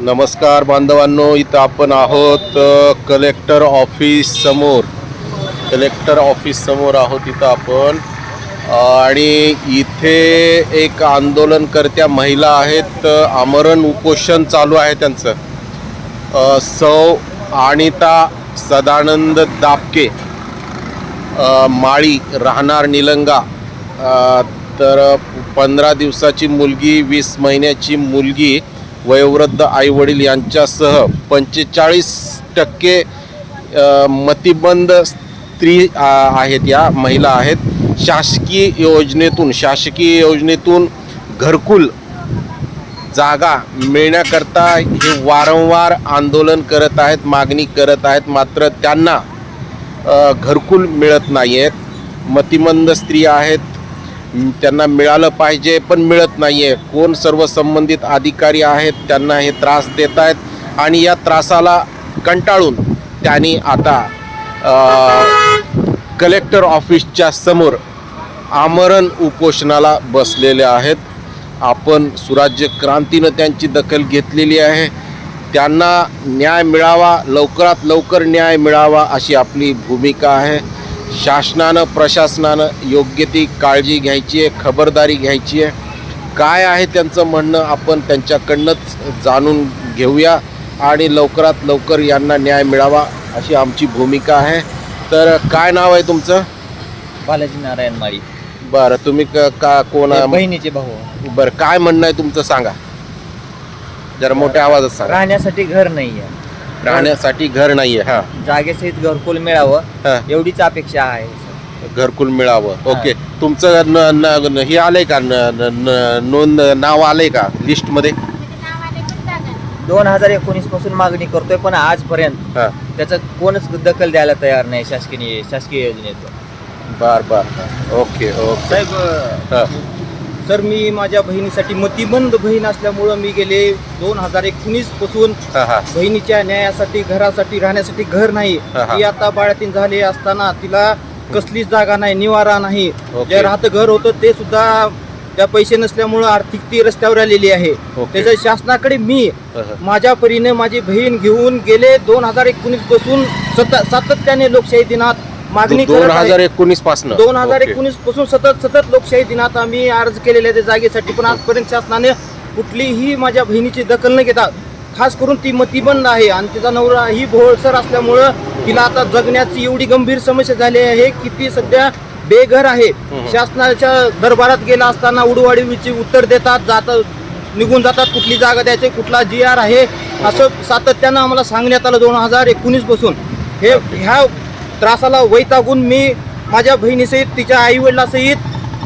नमस्कार बांधवांनो इथं आपण आहोत कलेक्टर ऑफिस समोर. कलेक्टर ऑफिस समोर आहोत इथं आपण. आणि इथे एक आंदोलनकर्त्या महिला आहेत आमरण उपोषण चालू आहे त्यांचं. सौ अनिता सदानंद दापके माळी राहणार निलंगा. तर पंधरा दिवसाची मुलगी वीस महिन्याची मुलगी वयोवृद्ध आईवडील यांच्यासह पंचेचाळीस टक्के मतिबंद स्त्री आहेत या महिला आहेत. शासकीय योजनेतून शासकीय योजनेतून घरकुल जागा मिळण्याकरता हे वारंवार आंदोलन करत आहेत मागणी करत आहेत. मात्र त्यांना घरकुल मिळत नाही आहेत मतिमंद स्त्री आहेत. त्यांना मिळालं पाहिजे पण मिळत नाही आहे कोण सर्व संबंधित अधिकारी आहेत त्यांना हे त्रास देत आहेत आणि या त्रासाला कंटाळून त्यांनी आता कलेक्टर ऑफिसच्या समोर आमरण उपोषणाला बसलेले आहेत. आपण सुराज्य क्रांतीनं त्यांची दखल घेतलेली आहे. त्यांना न्याय मिळावा लवकरात लवकर न्याय मिळावा अशी आपली भूमिका आहे. शासनानं प्रशासनानं योग्य ती काळजी घ्यायची आहे खबरदारी घ्यायची आहे. काय आहे त्यांचं म्हणणं आपण त्यांच्याकडनंच जाणून घेऊया आणि लवकरात लवकर यांना न्याय मिळावा अशी आमची भूमिका आहे. तर काय नाव आहे तुमचं? बालाजी नारायण माळी. बरं तुम्ही क- का कोण हे बहिणीचे भाऊ. बरं काय म्हणणं आहे तुमचं सांगा. जरा मोठ्या आवाजात सांगा. राहण्यासाठी घर नाहीये. राहण्यासाठी घर नाहीये. हा. जागेसहित घरकुल मिळावं हा. एवढीच अपेक्षा आहे सर. घरकुल मिळावं. ओके. तुमचं न, न, न- हे आलंय का? न, न, न- नोंद नाव आलंय का लिस्टमध्ये दोन हजार एकोणीसपासून मागणी करतोय पण आजपर्यंत हा. त्याचं कोणच दखल द्यायला तयार नाही शासकीय शासकीय योजनेतून. बर बर. Okay okay. साहेब हा, सर मी माझ्या बहिणीसाठी मतिमंद बहीण असल्यामुळं मी गेले दोन हजार एकोणीसपासून. बहिणीच्या न्यायासाठी घरासाठी राहण्यासाठी घर नाही. ती आता बाळातीन झाली असताना तिला कसलीच जागा नाही निवारा नाही. जे राहतं घर होतं ते सुद्धा त्या पैसे नसल्यामुळं आर्थिक ती रस्त्यावर आलेली आहे. त्याच्या शासनाकडे मी. माझ्या परीने माझी बहीण घेऊन गेले दोन हजार एकोणीसपासून सतत सातत्याने लोकशाही दिनात मागणी दोन. हजार एकोणीस पासन. दोन हजार एकोणीसपासून सतत सतत लोकशाही दिनात आम्ही अर्ज केलेले आहे त्या जागेसाठी. पण आजपर्यंत शासनाने कुठलीही माझ्या बहिणीची दखल न घेता खास करून ती मतिबंद आहे आणि तिचा नवरा ही भोळसर असल्यामुळं तिला आता जगण्याची एवढी गंभीर समस्या झाली आहे की ती सध्या बेघर आहे. शासनाच्या दरबारात गेला असताना उडवाडीची उत्तर देतात जातात निघून जातात कुठली जागा द्यायची कुठला जी आर आहे असं सातत्यानं आम्हाला सांगण्यात आलं दोन हजार एकोणीसपासून. हे ह्या त्रासाला वैतागून मी माझ्या बहिणीसहित तिच्या आईवडिलासहित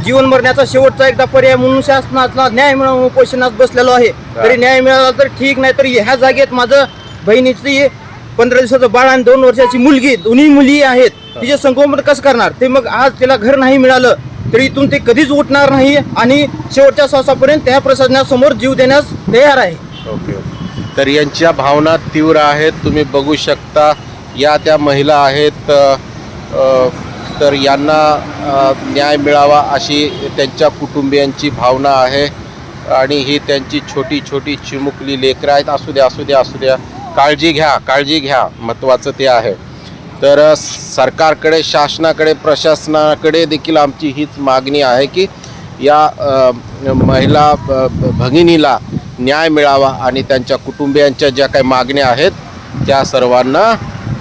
जीवन मरण्याचा शेवटचा एकदा पर्याय म्हणून शासनाला न्याय मिळवून उपोषणात बसलेलो आहे. तरी न्याय मिळाला तर ठीक नाही तरी ह्या जागेत माझं बहिणीची पंधरा दिवसाचं बाळ आणि दोन वर्षाची मुलगी दोन्ही मुली आहेत. तिचे संगोपन कसं करणार? ते मग आज तिला घर नाही मिळालं तरी इथून ते कधीच उठणार नाही आणि शेवटच्या श्वासापर्यंत त्या प्रशासनासमोर जीव देण्यास तयार आहे. Okay okay. तर यांच्या भावना तीव्र आहेत तुम्ही बघू शकता. या त्या महिला आहेत तर यांना न्याय मिळावा अशी त्यांच्या कुटुंबियांची भावना आहे. आणि ही त्यांची छोटी छोटी चिमुकली लेकरं आहेत. असू द्या असू द्या असू द्या. काळजी घ्या काळजी घ्या. महत्त्वाचं ते आहे. तर सरकारकडे शासनाकडे प्रशासनाकडे देखील आमची हीच मागणी आहे की या महिला ब- भगिनीला न्याय मिळावा आणि त्यांच्या कुटुंबियांच्या ज्या काही मागण्या आहेत त्या सर्वांना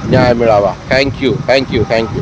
न्याय मिळावा. Thank you thank you thank you